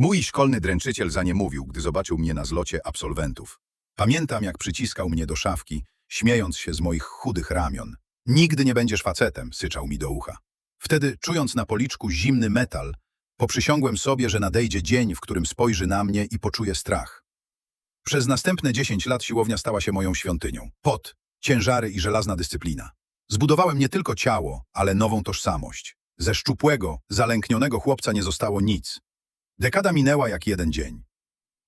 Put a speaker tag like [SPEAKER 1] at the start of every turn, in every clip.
[SPEAKER 1] Mój szkolny dręczyciel zaniemówił, gdy zobaczył mnie na zlocie absolwentów. Pamiętam, jak przyciskał mnie do szafki, śmiejąc się z moich chudych ramion. Nigdy nie będziesz facetem, syczał mi do ucha. Wtedy, czując na policzku zimny metal, poprzysiągłem sobie, że nadejdzie dzień, w którym spojrzy na mnie i poczuje strach. Przez następne 10 lat siłownia stała się moją świątynią. Pot, ciężary i żelazna dyscyplina. Zbudowałem nie tylko ciało, ale nową tożsamość. Ze szczupłego, zalęknionego chłopca nie zostało nic. Dekada minęła jak jeden dzień.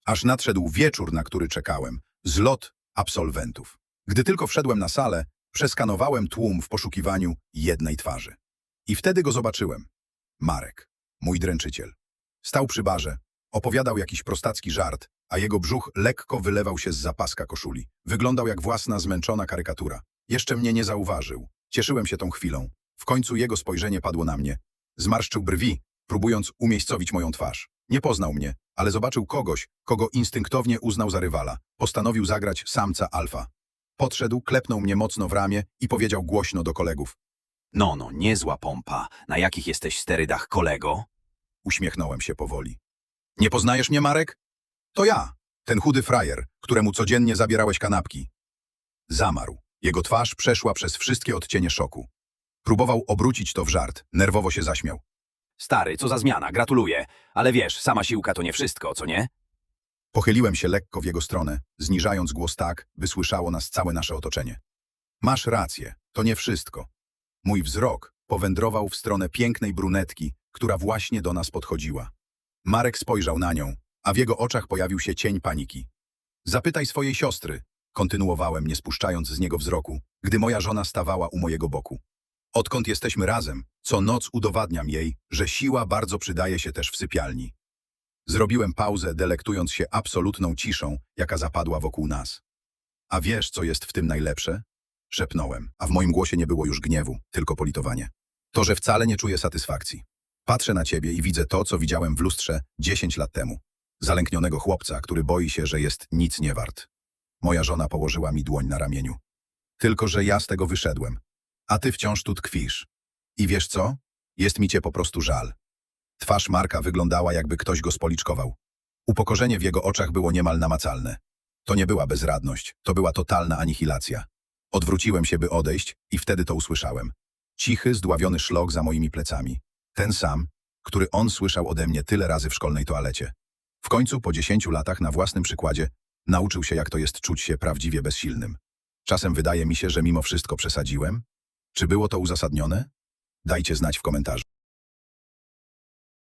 [SPEAKER 1] Aż nadszedł wieczór, na który czekałem, zlot absolwentów. Gdy tylko wszedłem na salę, przeskanowałem tłum w poszukiwaniu jednej twarzy. I wtedy go zobaczyłem. Marek, mój dręczyciel. Stał przy barze, opowiadał jakiś prostacki żart, a jego brzuch lekko wylewał się z zapaska koszuli. Wyglądał jak własna zmęczona karykatura. Jeszcze mnie nie zauważył. Cieszyłem się tą chwilą. W końcu jego spojrzenie padło na mnie. Zmarszczył brwi, próbując umiejscowić moją twarz. Nie poznał mnie, ale zobaczył kogoś, kogo instynktownie uznał za rywala. Postanowił zagrać samca alfa. Podszedł, klepnął mnie mocno w ramię i powiedział głośno do kolegów.
[SPEAKER 2] No, no, niezła pompa. Na jakich jesteś sterydach, kolego?
[SPEAKER 1] Uśmiechnąłem się powoli. Nie poznajesz mnie, Marek? To ja, ten chudy frajer, któremu codziennie zabierałeś kanapki. Zamarł. Jego twarz przeszła przez wszystkie odcienie szoku. Próbował obrócić to w żart, nerwowo się zaśmiał.
[SPEAKER 2] Stary, co za zmiana, gratuluję. Ale wiesz, sama siłka to nie wszystko, co nie?
[SPEAKER 1] Pochyliłem się lekko w jego stronę, zniżając głos tak, by słyszało nas całe nasze otoczenie. Masz rację, to nie wszystko. Mój wzrok powędrował w stronę pięknej brunetki, która właśnie do nas podchodziła. Marek spojrzał na nią, a w jego oczach pojawił się cień paniki. Zapytaj swojej siostry, kontynuowałem, nie spuszczając z niego wzroku, gdy moja żona stawała u mojego boku. Odkąd jesteśmy razem, co noc udowadniam jej, że siła bardzo przydaje się też w sypialni. Zrobiłem pauzę, delektując się absolutną ciszą, jaka zapadła wokół nas. A wiesz, co jest w tym najlepsze? Szepnąłem, a w moim głosie nie było już gniewu, tylko politowanie. To, że wcale nie czuję satysfakcji. Patrzę na ciebie i widzę to, co widziałem w lustrze 10 lat temu. Zalęknionego chłopca, który boi się, że jest nic nie wart. Moja żona położyła mi dłoń na ramieniu. Tylko, że ja z tego wyszedłem. A ty wciąż tu tkwisz. I wiesz co? Jest mi cię po prostu żal. Twarz Marka wyglądała, jakby ktoś go spoliczkował. Upokorzenie w jego oczach było niemal namacalne. To nie była bezradność, to była totalna anihilacja. Odwróciłem się, by odejść i wtedy to usłyszałem. Cichy, zdławiony szlok za moimi plecami. Ten sam, który on słyszał ode mnie tyle razy w szkolnej toalecie. W końcu, po dziesięciu latach, na własnym przykładzie, nauczył się, jak to jest czuć się prawdziwie bezsilnym. Czasem wydaje mi się, że mimo wszystko przesadziłem. Czy było to uzasadnione? Dajcie znać w komentarzu.